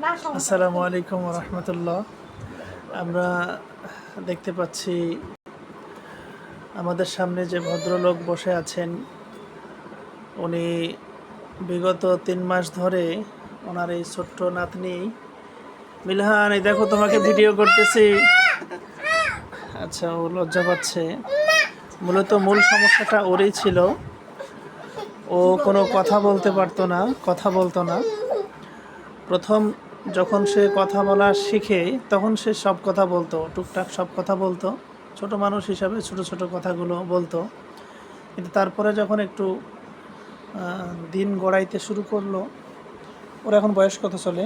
আসসালামু আলাইকুম রহমতুল্লাহ। আমরা দেখতে পাচ্ছি আমাদের সামনে যে ভদ্রলোক বসে আছেন, উনি বিগত তিন মাস ধরে ওনার এই ছোট্ট নাতনি মিলহান, এই দেখো তোমাকে ভিডিও করতেছি। আচ্ছা ও লজ্জা পাচ্ছে। মূলত মূল সমস্যাটা ওরই ছিল। ও কোনো কথা বলতে পারতো না, কথা বলতো না। প্রথম যখন সে কথা বলা শিখে তখন সে সব কথা বলতো টুকটাক সব কথা বলতো ছোট মানুষ হিসাবে ছোট ছোট কথাগুলো বলতো। কিন্তু তারপরে যখন একটু দিন গড়াইতে শুরু করল ওর এখন বয়স কত চলে?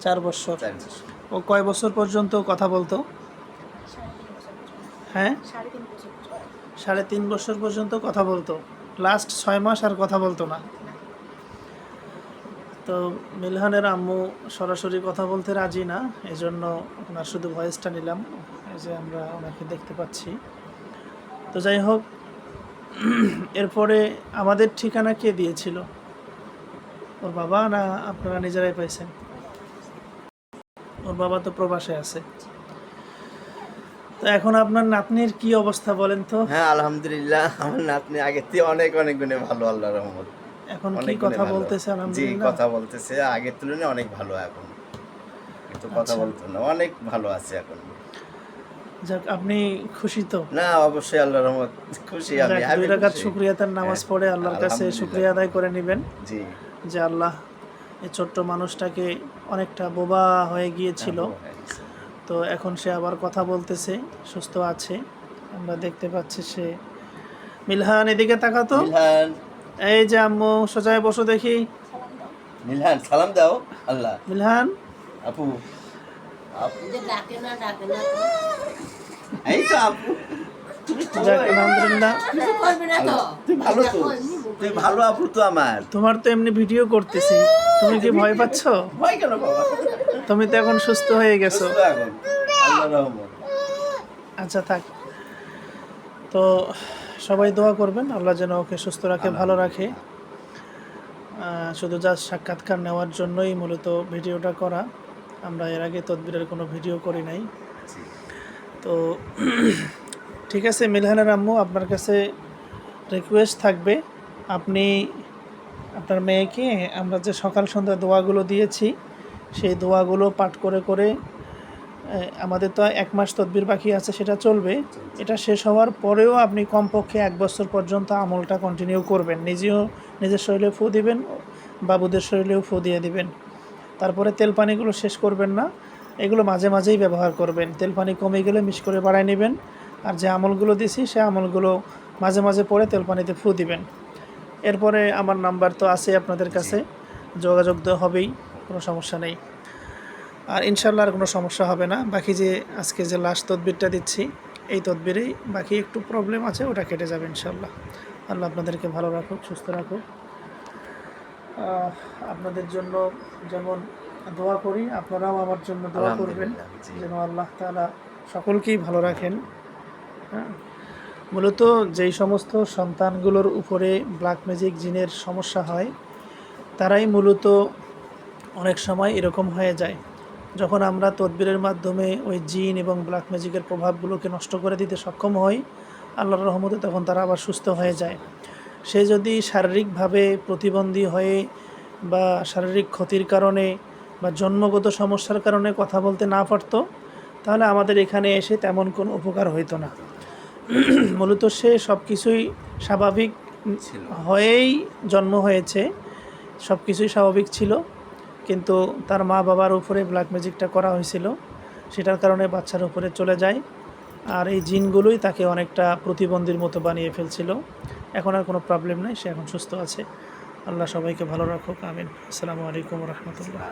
চার বছর। ও কয় বছর পর্যন্ত কথা বলতো? হ্যাঁ? সাড়ে তিন বছর পর্যন্ত কথা বলতো। লাস্ট ছয় মাস আর কথা বলতো না। তো মিলহানের আম্মু সরাসরি কথা বলতে রাজি না এই জন্য ওনার শুধু ভয়েসটা নিলাম, এই যে আমরা ওনাকে দেখতে পাচ্ছি। তো যাই হোক, এরপরে আমাদের ঠিকানা কে দিয়েছিল? ওর বাবা না আপনারা নিজেরাই পাইছেন? ওর বাবা তো প্রবাসে আছে। তো এখন আপনার নাতনির কি অবস্থা বলেন তো? হ্যাঁ আলহামদুলিল্লাহ, আমার নাতনি আগের থেকে অনেক অনেক গুণে ভালো আল্লাহ রহমত। এখন কি কথা। বলতেছে জি কথা বলতেছে। আগের তুলনায় অনেক ভালো এখন। কিন্তু কথা আচ্ছা। বলতো না অনেক ভালো আছে এখন। যাক আপনি খুশি তো? না অবশ্যই আল্লাহ রহমত খুশি আমি দুই রাকাত। শুক্রিয়াতের নামাজ হ্যাঁ, পড়ে আল্লাহর কাছে। শুক্রিয়া আদায় করে নেবেন। জি। যে আল্লাহ এই ছোট্ট মানুষটাকে অনেকটা বোবা হয়ে গিয়েছিল। হ্যাঁ, তো এখন সে আবার কথা বলতেছে সুস্থ আছে। আমরা দেখতে পাচ্ছি সে। মিলহান এদিকে তাকাতো মিলহান। এই যে আম্মু সোজায় বসো দেখি। মিলহান সালাম দাও। আল্লাহ। মিলহান? আপু। আপু ডাকে না ডাকে না এই তো আপু। তোমার তো এমনি ভিডিও করতেছি। তুমি কি ভয় পাচ্ছ? ভয় কেন বাবা তুমি তো এখন সুস্থ হয়ে গেছো। সুস্থ এখন। আল্লাহ রহমত। আচ্ছা থাক। তো সবাই দোয়া করবেন আল্লাহ যেন ওকে সুস্থ রাখে ভালো রাখে। শুধু যা সাক্ষাৎকার নেওয়ার জন্যই মূলত ভিডিওটা করা আমরা এর আগে তদবিরের কোনো ভিডিও করি নাই। তো ঠিক আছে মিলহানের আম্মু আপনার কাছে রিকোয়েস্ট থাকবে আপনি আপনার মেয়েকে আমরা যে সকাল সন্ধ্যা দোয়াগুলো দিয়েছি সেই দোয়াগুলো পাঠ করে করে আমাদের তো এক মাস তদবির বাকি আছে, সেটা চলবে। এটা শেষ হওয়ার পরেও আপনি কমপক্ষে এক বছর পর্যন্ত আমলটা কন্টিনিউ করবেন। নিজেও নিজের শরীরে ফু দিবেন, বাবুদের শরীরেও ফু দিয়ে দিবেন। তারপরে তেল পানিগুলো শেষ করবেন না, এগুলো মাঝে মাঝেই ব্যবহার করবেন। তেল পানি কমে গেলে মিশ করে বাড়ায় নেবেন। আর যে আমলগুলো দিছি, সে আমলগুলো মাঝে মাঝে পরে তেল পানিতে ফু দিবেন। এরপরে আমার নাম্বার তো আছে আপনাদের কাছে। যোগাযোগ তো হবেই, কোনো সমস্যা নেই। আর ইনশাল্লাহ আর কোনো সমস্যা হবে না। বাকি যে আজকে যে লাস্ট তদবিরটা দিচ্ছি এই তদবিরেই বাকি একটু প্রবলেম আছে ওটা কেটে যাবে ইনশাল্লাহ। আল্লাহ আপনাদেরকে ভালো রাখুক সুস্থ রাখুক। আপনাদের জন্য যেমন দোয়া করি আপনারাও আমার জন্য দোয়া করবেন। যেন আল্লাহ তাআলা সকলকেই ভালো রাখেন। হ্যাঁ। মূলত যেই সমস্ত সন্তানগুলোর উপরে ব্ল্যাক ম্যাজিক জিনের সমস্যা হয় তারাই মূলত অনেক সময় এরকম হয়ে যায়। যখন আমরা তদবিরের মাধ্যমে ওই জিন এবং ব্ল্যাক ম্যাজিকের প্রভাবগুলোকে নষ্ট করে দিতে সক্ষম হই আল্লাহর রহমতে তখন তারা আবার সুস্থ হয়ে যায়। সে যদি শারীরিকভাবে প্রতিবন্ধী হয়ে বা শারীরিক ক্ষতির কারণে বা জন্মগত সমস্যার কারণে কথা বলতে না পারতো তাহলে আমাদের এখানে এসে তেমন কোনো উপকার হইতো না। মূলত সে সব কিছুই স্বাভাবিক হয়েই জন্ম হয়েছে সব কিছুই স্বাভাবিক ছিল। কিন্তু তার মা বাবার উপরে ব্ল্যাক ম্যাজিকটা করা হয়েছিল। সেটার কারণে বাচ্চার উপরে চলে যায়। আর এই জিনগুলোই তাকে অনেকটা প্রতিবন্ধীর মতো বানিয়ে ফেলছিল। এখন আর কোনো প্রবলেম নাই, সে এখন সুস্থ আছে। আল্লাহ সবাইকে ভালো রাখুক, আমিন। আসসালামু আলাইকুম রহমতুল্লাহ।